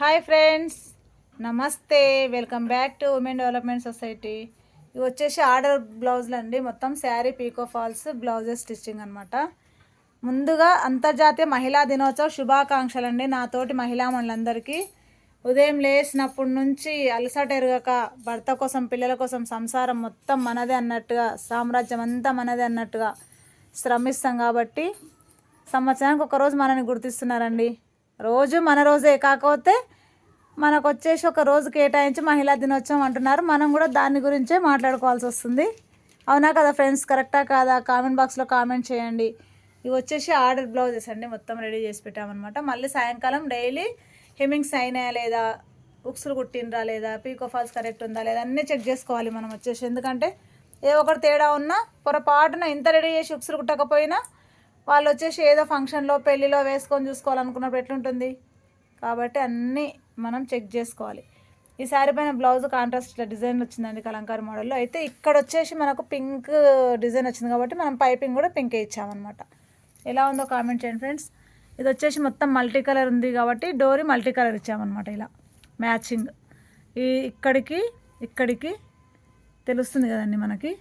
Hi friends namaste welcome back to women development society ఇవి వచ్చేసి order బ్లౌజులు అండి. మొత్తం sari pico falls blouses stitching అనమాట ముందుగా అంతర్జాతీయ మహిళా దినోత్సవ శుభాకాంక్షలు అండి నాతోటి మహిళా మనులందరికీ. ఉదయం లేచినప్పటి నుంచి అలసట ఎరగక భర్త కోసం పిల్లల కోసం సంసారం మొత్తం మనదే అన్నట్టుగా సామ్రాజ్యం అంతా మనదే అన్నట్టుగా శ్రమిస్తాం కాబట్టి సంవత్సరానికి ఒకరోజు మనని గుర్తిస్తున్నారండి. రోజు మన రోజే కాకపోతే మనకు వచ్చేసి ఒక రోజు కేటాయించి మహిళా దినోత్సవం అంటున్నారు. మనం కూడా దాని గురించే మాట్లాడుకోవాల్సి వస్తుంది. అవునా కదా ఫ్రెండ్స్? కరెక్టా కాదా? కామెంట్ బాక్స్లో కామెంట్ చేయండి. ఇవి వచ్చేసి ఆర్డర్ బ్లౌజెస్ అండి. మొత్తం రెడీ చేసి పెట్టామన్నమాట. మళ్ళీ సాయంకాలం డైలీ హెమింగ్స్ అయినాయా లేదా? ఉక్సులు కుట్టినరా లేదా? పీకో ఫాల్స్ కరెక్ట్ ఉందా లేదా? అన్నీ చెక్ చేసుకోవాలి మనం వచ్చేసి. ఎందుకంటే ఏ ఒకటి తేడా ఉన్నా పొరపాటున ఇంత రెడీ చేసి ఉక్సులు కుట్టకపోయినా వాళ్ళు వచ్చేసి ఏదో ఫంక్షన్లో పెళ్ళిలో వేసుకొని చూసుకోవాలనుకున్నప్పుడు ఎట్లుంటుంది? కాబట్టి అన్నీ మనం చెక్ చేసుకోవాలి. ఈ శారీ పైన బ్లౌజ్ కాంట్రాస్ట్ డిజైన్ వచ్చిందండి కలంకారీ మోడల్లో. అయితే ఇక్కడ వచ్చేసి మనకు పింక్ డిజైన్ వచ్చింది కాబట్టి మనం పైపింగ్ కూడా పింకే ఇచ్చామన్నమాట. ఎలా ఉందో కామెంట్ చేయండి ఫ్రెండ్స్. ఇది వచ్చేసి మొత్తం మల్టీ కలర్ ఉంది కాబట్టి డోరీ మల్టీ కలర్ ఇచ్చామన్నమాట ఇలా. మ్యాచింగ్. ఈ ఇక్కడికి ఇక్కడికి తెలుస్తుంది కదండి మనకి.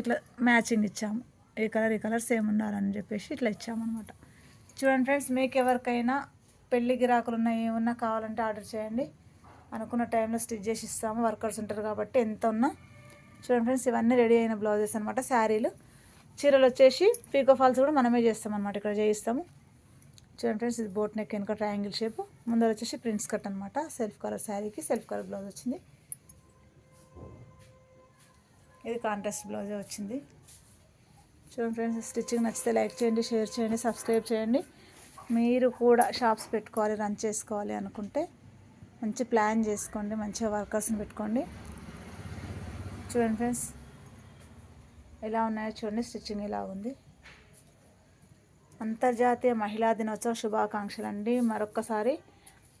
ఇట్లా మ్యాచింగ్ ఇచ్చాము. ఈ కలర్ ఈ కలర్ సేమ్ ఉండాలని చెప్పేసి ఇట్లా ఇచ్చామన్నమాట. చూడండి ఫ్రెండ్స్ మీకు ఎవరికైనా పెళ్ళి గిరాకులు ఉన్నాయి ఏమన్నా కావాలంటే ఆర్డర్ చేయండి. అనుకున్న టైంలో స్టిచ్ చేసి ఇస్తాము. వర్కర్స్ ఉంటారు కాబట్టి ఎంత ఉన్నా. చూడండి ఫ్రెండ్స్ ఇవన్నీ రెడీ అయిన బ్లౌజెస్ అనమాట శారీలు. చీరలు వచ్చేసి పీకో ఫాల్స్ కూడా మనమే చేస్తామన్నమాట ఇక్కడ చేయిస్తాము. చూడండి ఫ్రెండ్స్ ఇది బోట్ నెక్ వెనుక ట్రయాంగిల్ షేప్. ముందర వచ్చేసి ప్రింట్స్ కట్ అనమాట సెల్ఫ్ కలర్ శారీకి సెల్ఫ్ కలర్ బ్లౌజ్ వచ్చింది. ఇది కాంట్రాస్ట్ బ్లౌజే వచ్చింది. చూడండి ఫ్రెండ్స్ స్టిచ్చింగ్ నచ్చితే లైక్ చేయండి షేర్ చేయండి సబ్స్క్రైబ్ చేయండి. మీరు కూడా షాప్స్ పెట్టుకోవాలి రన్ చేసుకోవాలి అనుకుంటే మంచి ప్లాన్ చేసుకోండి మంచిగా వర్కర్స్ని పెట్టుకోండి. చూడండి ఫ్రెండ్స్ ఎలా ఉన్నాయో చూడండి స్టిచ్చింగ్ ఎలా ఉంది. అంతర్జాతీయ మహిళా దినోత్సవ శుభాకాంక్షలు అండి. మరొక్కసారి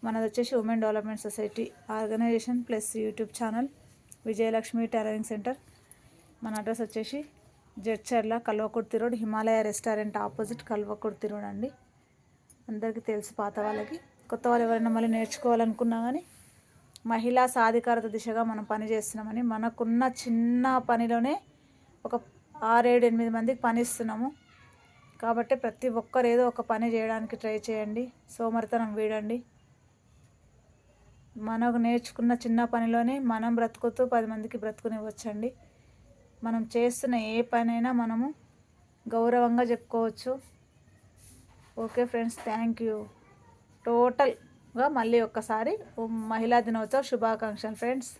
మనది వచ్చేసి women development society organisation plus YouTube channel Vijayalakshmi tailoring centre మన అడ్రస్ వచ్చేసి Jadcherla Kalwakurthy road Himalaya restaurant opposite Kalwakurthy road అండి అందరికీ తెలుసు పాత వాళ్ళకి. కొత్త వాళ్ళు ఎవరైనా మళ్ళీ నేర్చుకోవాలనుకున్నా కానీ మహిళా సాధికారత దిశగా మనం పని చేస్తున్నామని మనకున్న చిన్న పనిలోనే ఒక ఆరేడు ఎనిమిది మందికి పని ఇస్తున్నాము. కాబట్టి ప్రతి ఒక్కరు ఏదో ఒక పని చేయడానికి ట్రై చేయండి. సోమరితనం వీడండి. మనకు నేర్చుకున్న చిన్న పనిలోనే మనం బ్రతుకుతూ పది మందికి బ్రతుకునివ్వచ్చండి. మనం చేస్తున్న ఏ పనైనా మనము గౌరవంగా చెప్పుకోవచ్చు. Okay friends thank you. టోటల్గా మళ్ళీ ఒక్కసారి మహిళా దినోత్సవ శుభాకాంక్షలు ఫ్రెండ్స్.